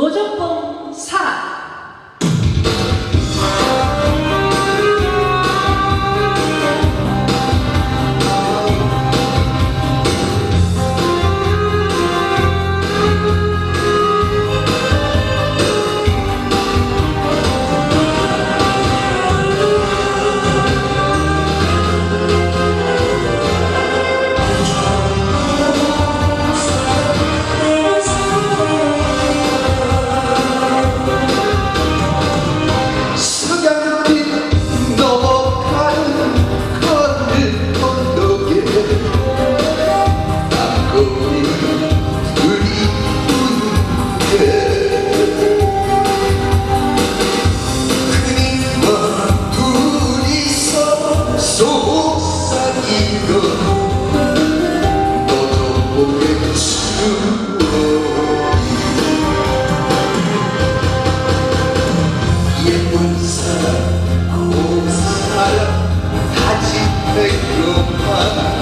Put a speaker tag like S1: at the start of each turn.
S1: 노적
S2: 고사할 다짐의 욕망.